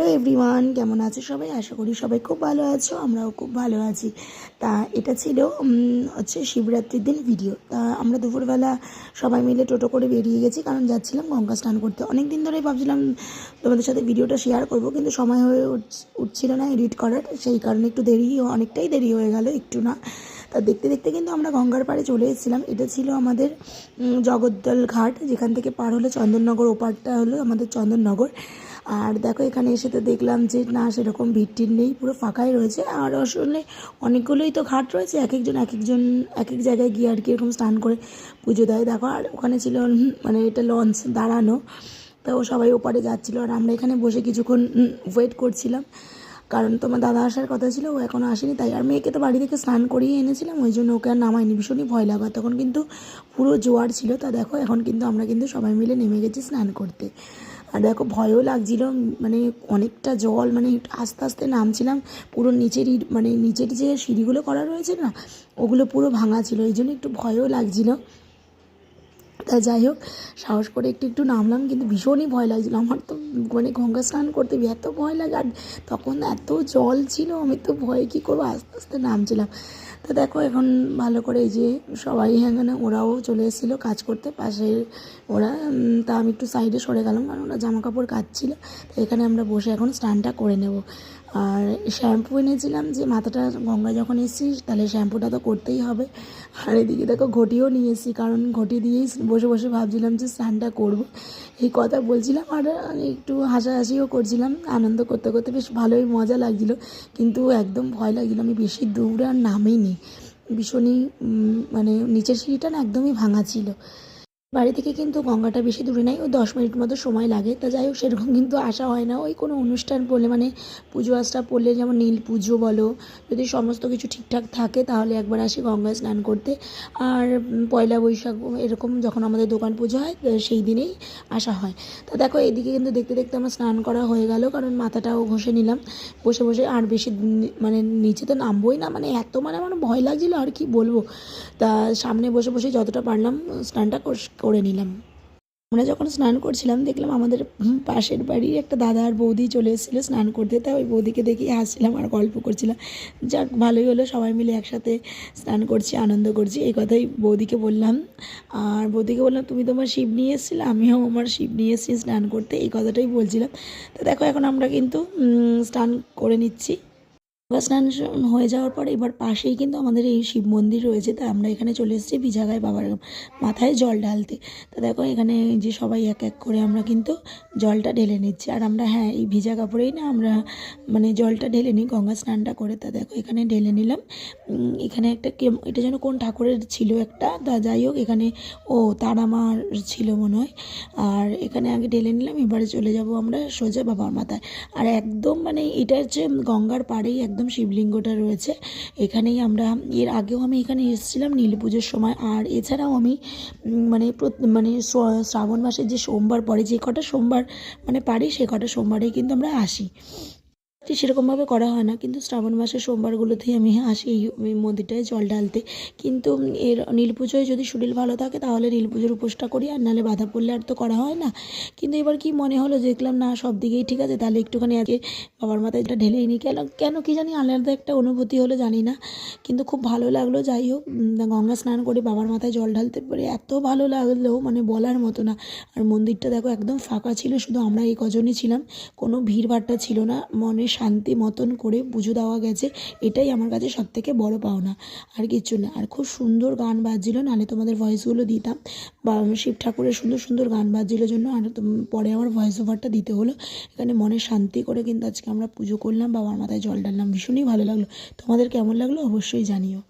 Hello everyone কেমন আছো সবাই? আশা করি সবাই খুব ভালো আছো, আমরাও খুব ভালো আছি। তা এটা ছিল হচ্ছে শিবরাত্রির দিন ভিডিও তা আমরা দুপুরবেলা সবাই মিলে টোটো করে বেরিয়ে গেছি, কারণ যাচ্ছিলাম গঙ্গা স্নান করতে। অনেক দিন ধরেই ভাবছিলাম তোমাদের সাথে ভিডিওটা শেয়ার করব, কিন্তু সময় হয়ে উঠছ- উঠছিল না এডিট করার, সেই কারণে একটু দেরি, অনেকটাই দেরি হয়ে গেল, একটু না। তা দেখতে দেখতে কিন্তু আমরা গঙ্গার পাড়ে চলে এসেছিলাম। এটা ছিল আমাদের জগদ্দল ঘাট, যেখান থেকে পার হলে চন্দননগর, ওপারটা হলো আমাদের চন্দননগর। আর দেখো, এখানে এসে তো দেখলাম যে না, সেরকম ভিড় টির নেই, পুরো ফাঁকাই রয়েছে। আর আসলে অনেকগুলোই তো ঘাট রয়েছে, এক একজন এক একজন, এক এক জায়গায় গিয়ে আর কি এরকম স্নান করে পুজো দেয়। দেখো, আর ওখানে ছিল মানে এটা লঞ্চ দাঁড়ানো, তো সবাই ওপারে যাচ্ছিল। আর আমরা এখানে বসে কিছুক্ষণ ওয়েট করছিলাম, কারণ তোমার দাদা আসার কথা ছিল, ও এখনও আসেনি, তাই আর মেয়েকে তো বাড়ি থেকে স্নান করিয়ে এনেছিলাম, ওই জন্য ওকে আর নামাইনি ভীষণই ভয় লাগা। তখন কিন্তু পুরো জোয়ার ছিল, তা দেখো, এখন কিন্তু আমরা কিন্তু সবাই মিলে নেমে গেছি স্নান করতে। আর দেখো ভয়ও লাগছিল মানে অনেকটা জল মানে আস্তে আস্তে নামছিলাম, পুরো নিচের মানে নিচের যে সিঁড়িগুলো করা রয়েছে না, ওগুলো পুরো ভাঙা ছিল, এই জন্য একটু ভয়ও লাগছিল। তা যাই হোক, সাহস করে একটু একটু নামলাম, কিন্তু ভীষণই ভয় লাগছিল। আমার তো মানে গঙ্গা স্নান করতে এত ভয় লাগে আর তখন এত জল ছিল, আমি তো ভয়ে কী করব, আস্তে আস্তে নামছিলাম। তো দেখো, এখন ভালো করে এই যে সবাই এখানে ওরাও চলে এসেছিল কাজ করতে পাশে ওরা। তা আমি একটু সাইডে সরে গেলাম, কারণ ওরা জামা কাপড় কাচ্ছিল, তো এখানে আমরা বসে এখন স্নানটা করে নেব। আর শ্যাম্পু এনেছিলাম যে মাথাটা গঙ্গা যখন এসেছিস, তাহলে শ্যাম্পুটা তো করতেই হবে। আর এদিকে দেখো ঘটিও নিয়ে এসেছি, কারণ ঘটি দিয়েই বসে বসে ভাবছিলাম যে স্নানটা করব। এই কথা বলছিলাম আর একটু হাসাহাসিও করছিলাম, আনন্দ করতে করতে বেশ ভালোই মজা লাগছিল। কিন্তু একদম ভয় লাগছিল, আমি বেশি দূরে আর নামিনি। ভীষণই মানে নিচের সিঁড়িটা না একদমই ভাঙা ছিল। বাড়ি থেকে কিন্তু গঙ্গাটা বেশি দূরে নাই, ওই দশ মিনিট মতো সময় লাগে। তা যাই হোক, সেরকম কিন্তু আসা হয় না। ওই কোনো অনুষ্ঠান পড়লে মানে পুজো আচরা পড়লে, যেমন নীল পুজো বলো, যদি সমস্ত কিছু ঠিকঠাক থাকে, তাহলে একবার আসি গঙ্গায় স্নান করতে। আর পয়লা বৈশাখ এরকম যখন আমাদের দোকান পুজো হয় সেই দিনেই আসা হয়। তা দেখো, এদিকে কিন্তু দেখতে দেখতে আমার স্নান করা হয়ে গেল, কারণ মাথাটাও ঘষে নিলাম। বসে বসে আর বেশি মানে নিচে তো নামবোই না মানে এত মানে আমার ভয় লাগছিল, আর কি বলব। তা সামনে বসে বসে যতটা পারলাম স্নানটা কর- নিলাম। আমরা যখন স্নান করছিলাম, দেখলাম আমাদের পাশের বাড়ির একটা দাদা আর বৌদি চলে এসেছিল স্নান করতে। তাই ওই বৌদিকে দেখেই হাসছিলাম আর গল্প করছিলাম। যাক, ভালোই হলো, সবাই মিলে একসাথে স্নান করছি, আনন্দ করছি। এই কথাই বৌদিকে বললাম। আর বৌদিকে বললাম, তুমি তোমার শিব নিয়ে এসেছিলে, আমিও আমার শিব নিয়ে এসেছি স্নান করতে। এই কথাটাই বলছিলাম। তো দেখো, এখন আমরা কিন্তু স্নান করে নিচ্ছি। গঙ্গা স্নান হয়ে যাওয়ার পর এবার পাশেই কিন্তু আমাদের এই শিব মন্দির রয়েছে। তা আমরা এখানে চলে এসেছি ভিজাগায় বাবার মাথায় জল ঢালতে। তা দেখো এখানে যে সবাই এক এক করে আমরা কিন্তু জলটা ঢেলে নিচ্ছি। আর আমরা হ্যাঁ এই ভিজা কাপড়েই না আমরা মানে জলটা ঢেলে নিই গঙ্গা স্নানটা করে। তা দেখো এখানে ঢেলে নিলাম। এখানে একটা কে- এটা যেন কোন ঠাকুরের ছিল একটা। তা যাই হোক, এখানে ও তারামার ছিল মনে হয়। আর এখানে আগে ঢেলে নিলাম, এবারে চলে যাব আমরা সোজা বাবার মাথায়। আর একদম মানে এটা হচ্ছে গঙ্গার পাড়েই একদম শিবলিঙ্গটা রয়েছে। এখানেই আমরা, এর আগেও আমি এখানে এসেছিলাম নীল পুজোর সময়। আর এছাড়াও আমি মানে মানে শ্রাবণ মাসের যে সোমবার পরে যে কটা সোমবার মানে পারি, সে কটা সোমবারেই কিন্তু আমরা আসি। ঠিক সেরকমভাবে করা হয় না। কিন্তু শ্রাবণ মাসের সোমবারগুলোতেই আমি আসি এই মন্দিরটায় জল ঢালতে। কিন্তু এর নীল পুজোয় যদি শরীর ভালো থাকে তাহলে নীল পুজোর উপোসটা করি, আর নাহলে বাধা পড়লে আর তো করা হয় না। কিন্তু এবার কি মনে হলো, দেখলাম না, সব দিকেই ঠিক আছে, তাহলে একটুখানি আজকে বাবার মাথায় এটা ঢেলেই নিই। কেন কেন কি জানি আলাদা একটা অনুভূতি হলো, জানি না। কিন্তু খুব ভালো লাগল, যাই হোক গঙ্গা স্নান করে বাবার মাথায় জল ঢালতে পারে এত ভালো লাগল মানে বলার মতো না। আর মন্দিরটা দেখো একদম ফাঁকা ছিল, শুধু আমরা এই কজনই ছিলাম, কোনো ভিড়ভাট্টা ছিল না মনে শান্তি মতন করে পুজো দেওয়া গেছে, এটাই আমার কাছে সব থেকে বড় পাওনা। আর কিচ্ছু না। আর খুব সুন্দর গান বাজছিল, নাহলে তোমাদের ভয়েসগুলো দিতাম। বা শিব ঠাকুরের সুন্দর সুন্দর গান বাজছিল জন্য, আর পরে আমার ভয়েস ওভারটা দিতে হলো। এখানে মনে শান্তি করে কিন্তু আজকে আমরা পুজো করলাম, বাবার মাথায় জল ঢাললাম, ভীষণই ভালো লাগল। তোমাদের কেমন লাগল অবশ্যই জানিও।